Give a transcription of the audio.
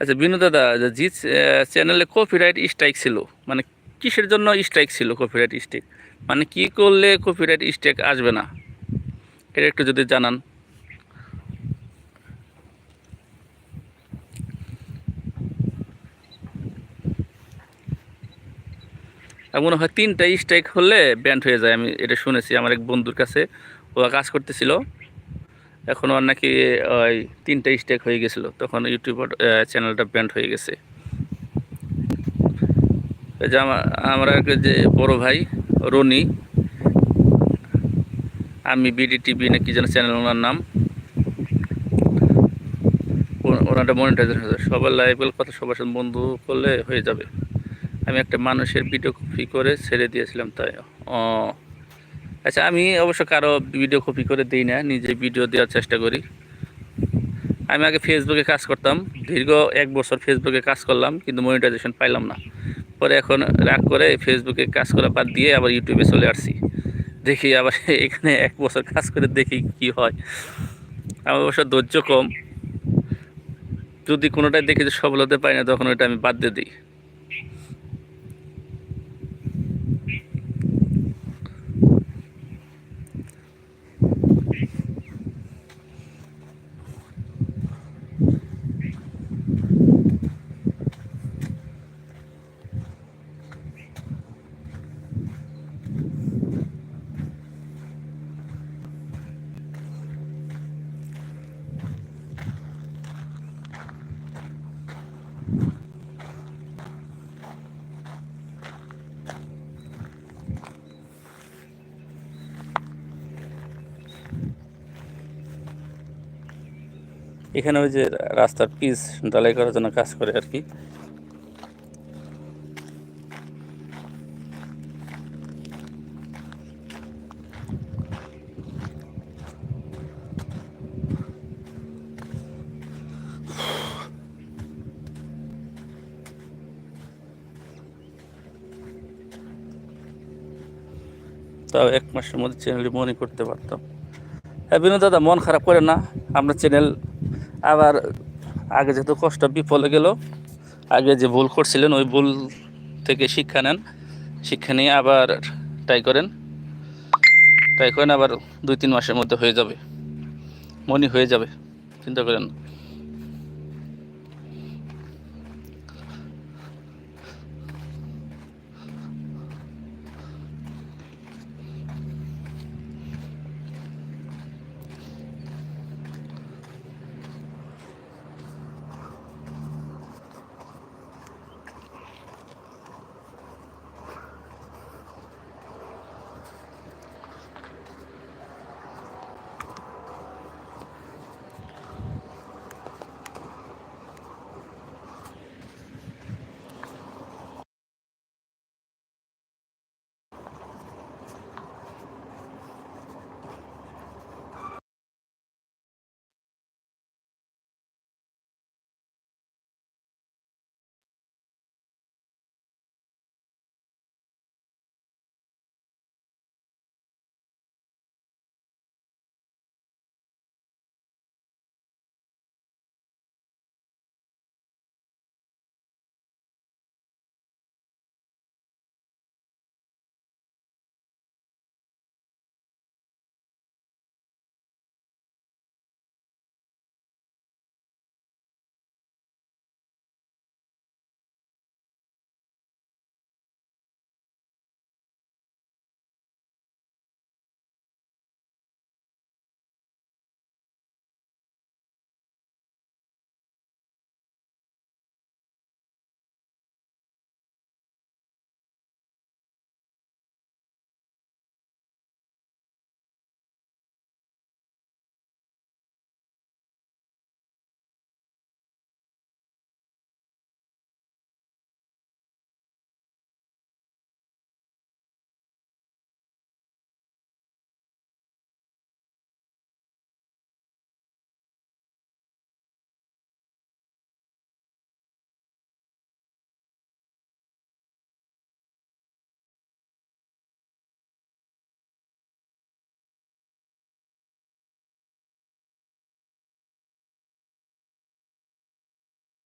আচ্ছা বিনু দাদা জি চ্যানেলে কপিরাইট স্ট্রাইক ছিল মানে কিসের জন্য স্ট্রাইক ছিল কপিরাইট স্ট্রাইক মানে কি করলে কপিরাইট স্ট্রাইক আসবে না? এটা একটু যদি জানান। মনে হয় তিনটা স্ট্রাইক হলে ব্যান্ড হয়ে যায়, আমি এটা শুনেছি, আমার এক বন্ধুর কাছে ওরা কাজ করতেছিল। এখন ওর নাকি, ওই তিনটা স্ট্রাইক হয়ে গেছিল। তখন ইউটিউবার চ্যানেলটা ব্যান্ড হয়ে গেছে। যে এক যে বড় ভাই, রনি, আমি বিডি টিভি না কি যেন চ্যানেল ওনার নাম। ওনারটা মনিটাইজার হয়ে যাবে। সবার লাইভের কথা সবার সাথে বন্ধু করলে হয়ে যাবে। আমি একটা মানুষের ভিডিও কপি করে ছেড়ে দিয়েছিলাম, তাই, ও আচ্ছা আমি অবশ্য কারও ভিডিও কপি করে দিই না, নিজে ভিডিও দেওয়ার চেষ্টা করি। আমি আগে ফেসবুকে কাজ করতাম, দীর্ঘ এক বছর ফেসবুকে কাজ করলাম, কিন্তু মনিটাইজেশন পাইলাম না। পরে এখন রাগ করে ফেসবুকে কাজ করা বাদ দিয়ে আবার ইউটিউবে চলে আসছি। দেখি আবার এখানে এক বছর কাজ করে দেখি কি হয়। আমার অবশ্য ধৈর্য কম। যদি কোনোটাই দেখি যে সফল হতে পারি না, তখন ওইটা আমি বাদ দিয়ে দিই। এখানে ওই যে রাস্তার পিচ ঢালাই করার জন্য কাজ করে আর কি। তাও এক মাসের মধ্যে চ্যানেলটি মনে করতে পারতাম। হ্যাঁ বিনোদ দাদা, মন খারাপ করে না। আমরা চ্যানেল আবার আগে যেহেতু কষ্ট বিফলে গেল, আগে যে ভুল করছিলেন ওই ভুল থেকে শিক্ষা নেন। শিক্ষা নিয়ে আবার ট্রাই করেন। ট্রাই করেন, আবার দুই তিন মাসের মধ্যে হয়ে যাবে। মনি হয়ে যাবে, চিন্তা করেন